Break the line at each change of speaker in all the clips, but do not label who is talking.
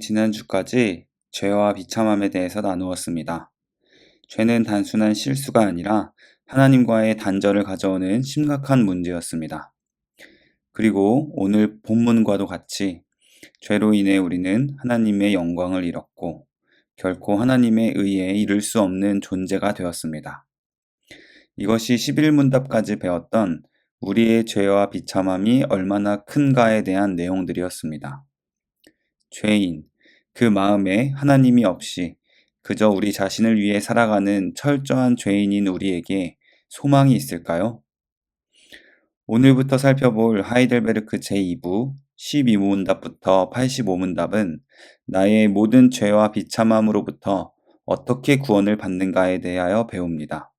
지난주까지 죄와 비참함에 대해서 나누었습니다. 죄는 단순한 실수가 아니라 하나님과의 단절을 가져오는 심각한 문제였습니다. 그리고 오늘 본문과도 같이 죄로 인해 우리는 하나님의 영광을 잃었고 결코 하나님의 의에 이를 수 없는 존재가 되었습니다. 이것이 11문답까지 배웠던 우리의 죄와 비참함이 얼마나 큰가에 대한 내용들이었습니다. 죄인, 그 마음에 하나님이 없이 그저 우리 자신을 위해 살아가는 철저한 죄인인 우리에게 소망이 있을까요? 오늘부터 살펴볼 하이델베르크 제2부 12문답부터 85문답은 나의 모든 죄와 비참함으로부터 어떻게 구원을 받는가에 대하여 배웁니다.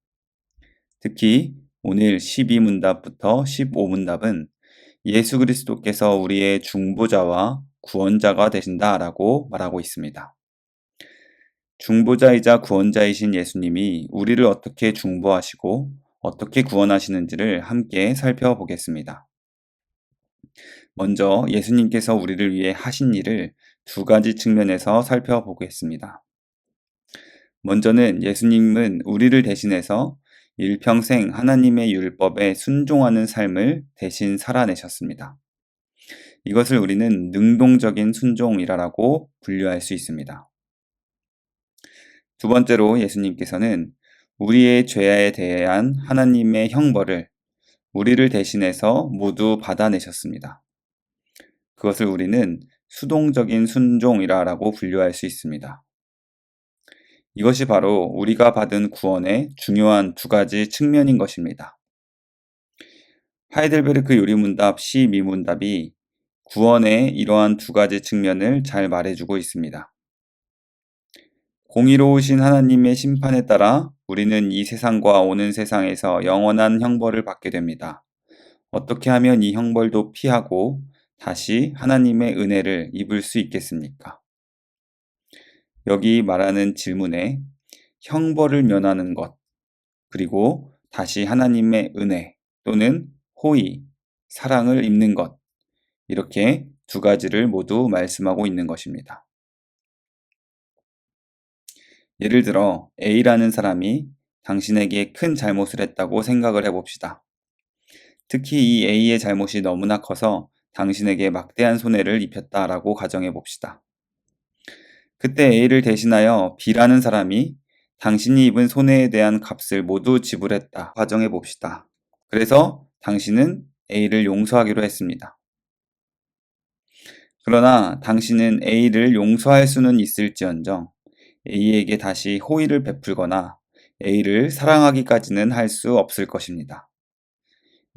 특히 오늘 12문답부터 15문답은 예수 그리스도께서 우리의 중보자와 구원자가 되신다라고 말하고 있습니다. 중보자이자 구원자이신 예수님이 우리를 어떻게 중보하시고 어떻게 구원하시는지를 함께 살펴보겠습니다. 먼저 예수님께서 우리를 위해 하신 일을 두 가지 측면에서 살펴보겠습니다. 먼저는 예수님은 우리를 대신해서 일평생 하나님의 율법에 순종하는 삶을 대신 살아내셨습니다. 이것을 우리는 능동적인 순종이라고 분류할 수 있습니다. 두 번째로 예수님께서는 우리의 죄에 대한 하나님의 형벌을 우리를 대신해서 모두 받아내셨습니다. 그것을 우리는 수동적인 순종이라고 분류할 수 있습니다. 이것이 바로 우리가 받은 구원의 중요한 두 가지 측면인 것입니다. 하이델베르크 요리문답 시미문답이 구원의 이러한 두 가지 측면을 잘 말해주고 있습니다. 공의로우신 하나님의 심판에 따라 우리는 이 세상과 오는 세상에서 영원한 형벌을 받게 됩니다. 어떻게 하면 이 형벌도 피하고 다시 하나님의 은혜를 입을 수 있겠습니까? 여기 말하는 질문에 형벌을 면하는 것, 그리고 다시 하나님의 은혜 또는 호의, 사랑을 입는 것, 이렇게 두 가지를 모두 말씀하고 있는 것입니다. 예를 들어 A라는 사람이 당신에게 큰 잘못을 했다고 생각을 해봅시다. 특히 이 A의 잘못이 너무나 커서 당신에게 막대한 손해를 입혔다라고 가정해 봅시다. 그때 A를 대신하여 B라는 사람이 당신이 입은 손해에 대한 값을 모두 지불했다 가정해 봅시다. 그래서 당신은 A를 용서하기로 했습니다. 그러나 당신은 A를 용서할 수는 있을지언정 A에게 다시 호의를 베풀거나 A를 사랑하기까지는 할 수 없을 것입니다.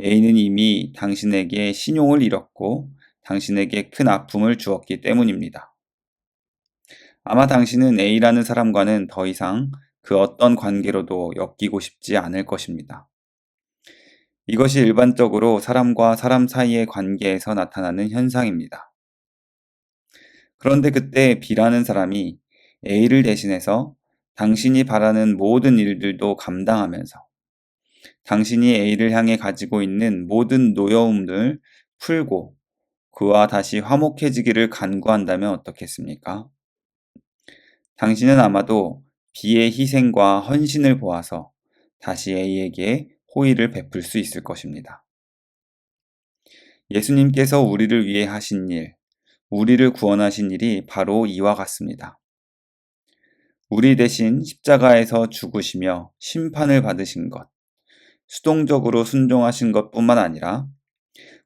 A는 이미 당신에게 신용을 잃었고 당신에게 큰 아픔을 주었기 때문입니다. 아마 당신은 A라는 사람과는 더 이상 그 어떤 관계로도 엮이고 싶지 않을 것입니다. 이것이 일반적으로 사람과 사람 사이의 관계에서 나타나는 현상입니다. 그런데 그때 B라는 사람이 A를 대신해서 당신이 바라는 모든 일들도 감당하면서 당신이 A를 향해 가지고 있는 모든 노여움을 풀고 그와 다시 화목해지기를 간구한다면 어떻겠습니까? 당신은 아마도 B의 희생과 헌신을 보아서 다시 A에게 호의를 베풀 수 있을 것입니다. 예수님께서 우리를 위해 하신 일, 우리를 구원하신 일이 바로 이와 같습니다. 우리 대신 십자가에서 죽으시며 심판을 받으신 것, 수동적으로 순종하신 것 뿐만 아니라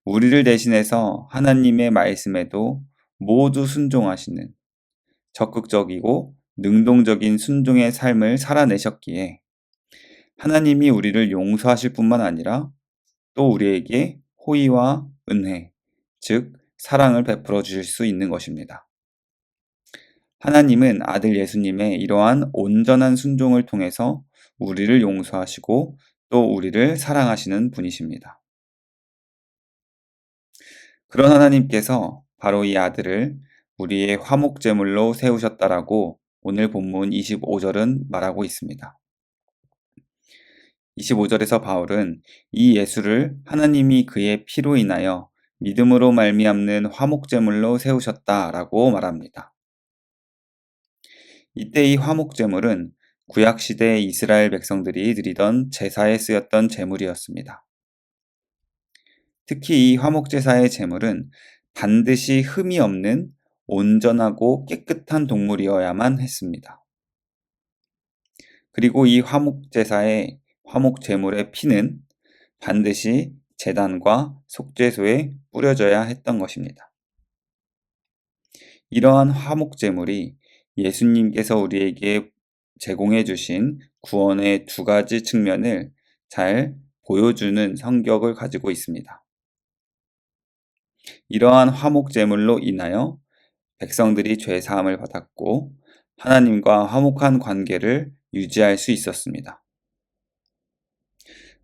우리를 대신해서 하나님의 말씀에도 모두 순종하시는 적극적이고 능동적인 순종의 삶을 살아내셨기에 하나님이 우리를 용서하실 뿐만 아니라 또 우리에게 호의와 은혜, 즉 사랑을 베풀어 주실 수 있는 것입니다. 하나님은 아들 예수님의 이러한 온전한 순종을 통해서 우리를 용서하시고 또 우리를 사랑하시는 분이십니다. 그런 하나님께서 바로 이 아들을 우리의 화목제물로 세우셨다라고 오늘 본문 25절은 말하고 있습니다. 25절에서 바울은 이 예수를 하나님이 그의 피로 인하여 믿음으로 말미암는 화목제물로 세우셨다라고 말합니다. 이때 이 화목제물은 구약시대 이스라엘 백성들이 드리던 제사에 쓰였던 제물이었습니다. 특히 이 화목제사의 제물은 반드시 흠이 없는 온전하고 깨끗한 동물이어야만 했습니다. 그리고 이 화목제사의 화목제물의 피는 반드시 재단과 속죄소에 뿌려져야 했던 것입니다. 이러한 화목제물이 예수님께서 우리에게 제공해 주신 구원의 두 가지 측면을 잘 보여주는 성격을 가지고 있습니다. 이러한 화목제물로 인하여 백성들이 죄 사함을 받았고 하나님과 화목한 관계를 유지할 수 있었습니다.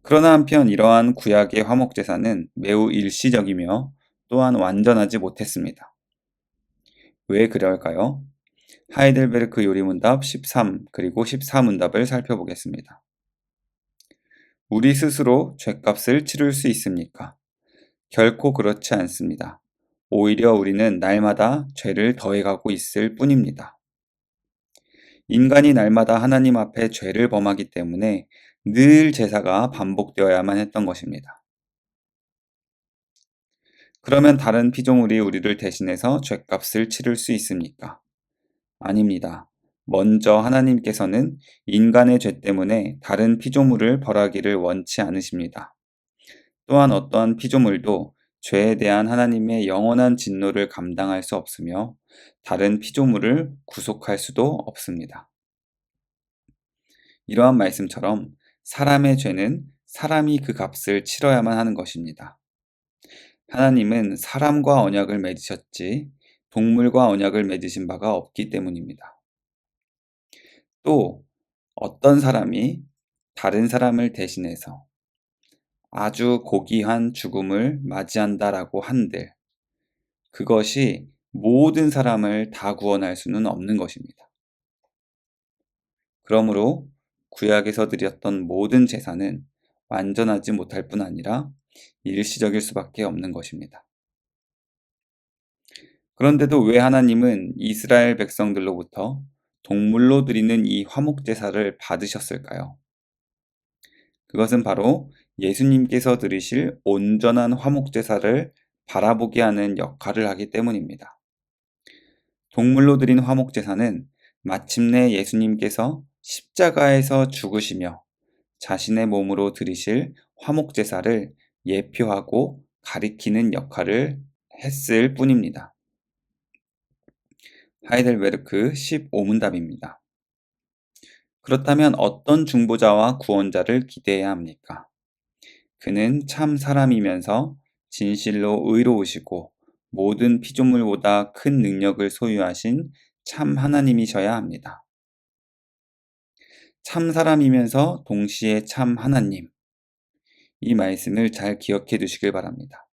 그러나 한편 이러한 구약의 화목제사는 매우 일시적이며 또한 완전하지 못했습니다. 왜 그럴까요? 하이델베르크 요리문답 13 그리고 14문답을 살펴보겠습니다. 우리 스스로 죄값을 치를 수 있습니까? 결코 그렇지 않습니다. 오히려 우리는 날마다 죄를 더해가고 있을 뿐입니다. 인간이 날마다 하나님 앞에 죄를 범하기 때문에 늘 제사가 반복되어야만 했던 것입니다. 그러면 다른 피조물이 우리를 대신해서 죄값을 치를 수 있습니까? 아닙니다. 먼저 하나님께서는 인간의 죄 때문에 다른 피조물을 벌하기를 원치 않으십니다. 또한 어떠한 피조물도 죄에 대한 하나님의 영원한 진노를 감당할 수 없으며 다른 피조물을 구속할 수도 없습니다. 이러한 말씀처럼 사람의 죄는 사람이 그 값을 치러야만 하는 것입니다. 하나님은 사람과 언약을 맺으셨지 동물과 언약을 맺으신 바가 없기 때문입니다. 또 어떤 사람이 다른 사람을 대신해서 아주 고귀한 죽음을 맞이한다라고 한들 그것이 모든 사람을 다 구원할 수는 없는 것입니다. 그러므로 구약에서 드렸던 모든 제사는 완전하지 못할 뿐 아니라 일시적일 수밖에 없는 것입니다. 그런데도 왜 하나님은 이스라엘 백성들로부터 동물로 드리는 이 화목제사를 받으셨을까요? 그것은 바로 예수님께서 드리실 온전한 화목제사를 바라보게 하는 역할을 하기 때문입니다. 동물로 드린 화목제사는 마침내 예수님께서 십자가에서 죽으시며 자신의 몸으로 드리실 화목제사를 예표하고 가리키는 역할을 했을 뿐입니다. 하이델베르크 15문답입니다. 그렇다면 어떤 중보자와 구원자를 기대해야 합니까? 그는 참 사람이면서 진실로 의로우시고 모든 피조물보다 큰 능력을 소유하신 참 하나님이셔야 합니다. 참 사람이면서 동시에 참 하나님. 이 말씀을 잘 기억해 두시길 바랍니다.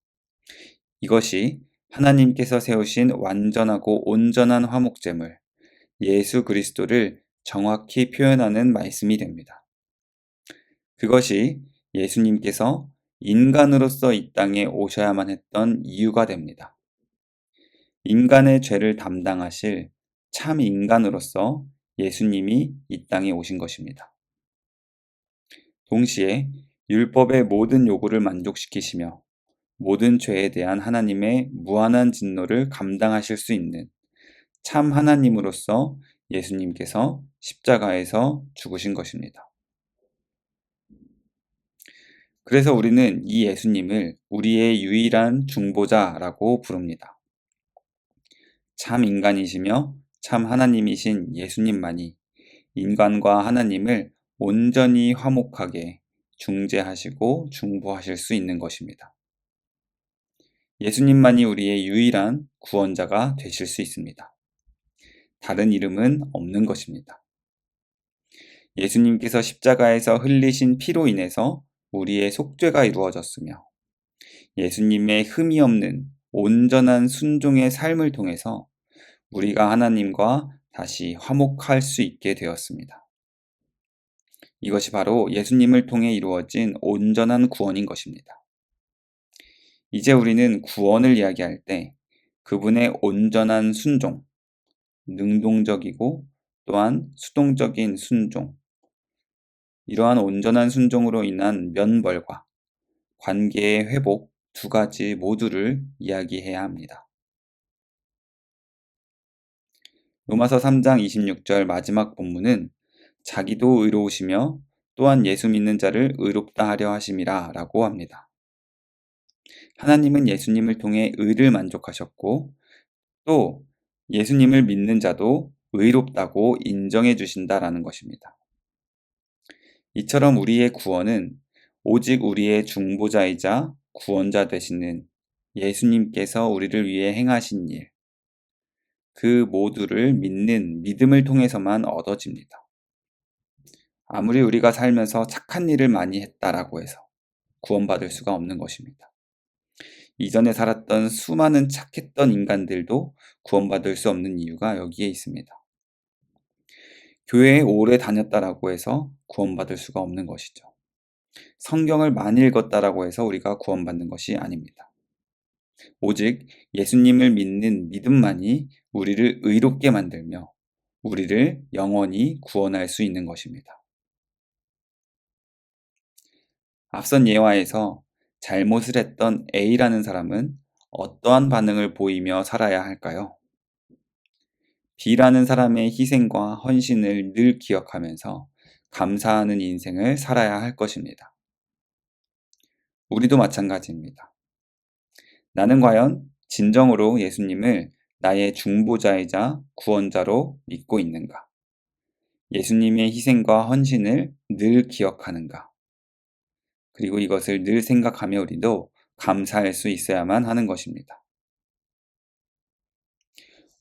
이것이 하나님께서 세우신 완전하고 온전한 화목제물, 예수 그리스도를 정확히 표현하는 말씀이 됩니다. 그것이 예수님께서 인간으로서 이 땅에 오셔야만 했던 이유가 됩니다. 인간의 죄를 담당하실 참 인간으로서 예수님이 이 땅에 오신 것입니다. 동시에 율법의 모든 요구를 만족시키시며 모든 죄에 대한 하나님의 무한한 진노를 감당하실 수 있는 참 하나님으로서 예수님께서 십자가에서 죽으신 것입니다. 그래서 우리는 이 예수님을 우리의 유일한 중보자라고 부릅니다. 참 인간이시며 참 하나님이신 예수님만이 인간과 하나님을 온전히 화목하게 중재하시고 중보하실 수 있는 것입니다. 예수님만이 우리의 유일한 구원자가 되실 수 있습니다. 다른 이름은 없는 것입니다. 예수님께서 십자가에서 흘리신 피로 인해서 우리의 속죄가 이루어졌으며 예수님의 흠이 없는 온전한 순종의 삶을 통해서 우리가 하나님과 다시 화목할 수 있게 되었습니다. 이것이 바로 예수님을 통해 이루어진 온전한 구원인 것입니다. 이제 우리는 구원을 이야기할 때 그분의 온전한 순종, 능동적이고 또한 수동적인 순종, 이러한 온전한 순종으로 인한 면벌과 관계의 회복 두 가지 모두를 이야기해야 합니다. 로마서 3장 26절 마지막 본문은 자기도 의로우시며 또한 예수 믿는 자를 의롭다 하려 하심이라 라고 합니다. 하나님은 예수님을 통해 의를 만족하셨고 또 예수님을 믿는 자도 의롭다고 인정해 주신다라는 것입니다. 이처럼 우리의 구원은 오직 우리의 중보자이자 구원자 되시는 예수님께서 우리를 위해 행하신 일, 그 모두를 믿는 믿음을 통해서만 얻어집니다. 아무리 우리가 살면서 착한 일을 많이 했다라고 해서 구원받을 수가 없는 것입니다. 이전에 살았던 수많은 착했던 인간들도 구원받을 수 없는 이유가 여기에 있습니다. 교회에 오래 다녔다라고 해서 구원받을 수가 없는 것이죠. 성경을 많이 읽었다라고 해서 우리가 구원받는 것이 아닙니다. 오직 예수님을 믿는 믿음만이 우리를 의롭게 만들며 우리를 영원히 구원할 수 있는 것입니다. 앞선 예화에서 잘못을 했던 A라는 사람은 어떠한 반응을 보이며 살아야 할까요? B라는 사람의 희생과 헌신을 늘 기억하면서 감사하는 인생을 살아야 할 것입니다. 우리도 마찬가지입니다. 나는 과연 진정으로 예수님을 나의 중보자이자 구원자로 믿고 있는가? 예수님의 희생과 헌신을 늘 기억하는가? 그리고 이것을 늘 생각하며 우리도 감사할 수 있어야만 하는 것입니다.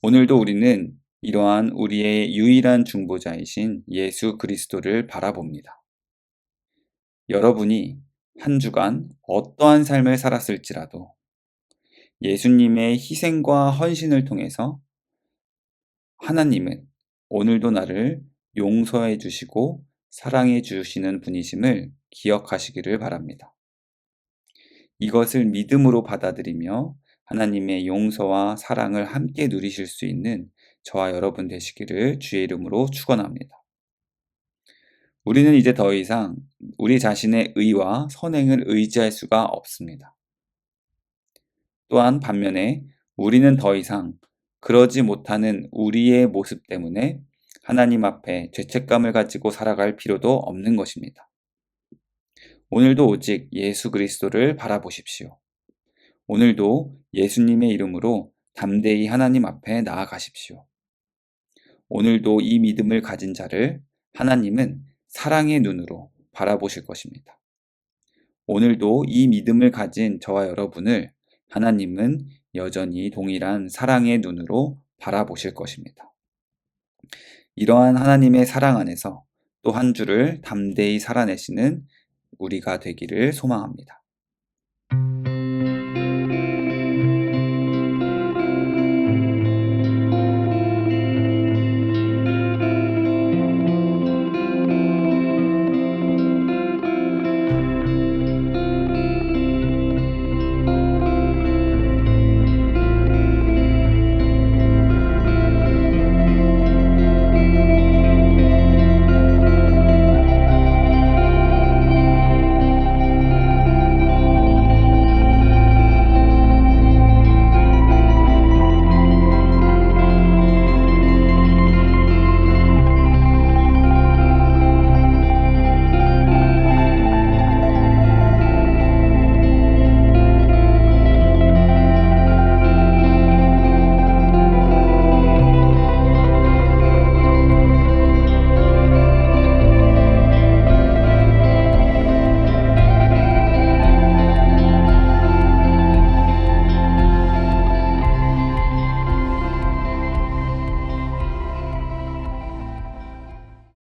오늘도 우리는 이러한 우리의 유일한 중보자이신 예수 그리스도를 바라봅니다. 여러분이 한 주간 어떠한 삶을 살았을지라도 예수님의 희생과 헌신을 통해서 하나님은 오늘도 나를 용서해 주시고 사랑해 주시는 분이심을 기억하시기를 바랍니다. 이것을 믿음으로 받아들이며 하나님의 용서와 사랑을 함께 누리실 수 있는 저와 여러분 되시기를 주의 이름으로 축원합니다. 우리는 이제 더 이상 우리 자신의 의와 선행을 의지할 수가 없습니다. 또한 반면에 우리는 더 이상 그러지 못하는 우리의 모습 때문에 하나님 앞에 죄책감을 가지고 살아갈 필요도 없는 것입니다. 오늘도 오직 예수 그리스도를 바라보십시오. 오늘도 예수님의 이름으로 담대히 하나님 앞에 나아가십시오. 오늘도 이 믿음을 가진 자를 하나님은 사랑의 눈으로 바라보실 것입니다. 오늘도 이 믿음을 가진 저와 여러분을 하나님은 여전히 동일한 사랑의 눈으로 바라보실 것입니다. 이러한 하나님의 사랑 안에서 또 한 주를 담대히 살아내시는 우리가 되기를 소망합니다.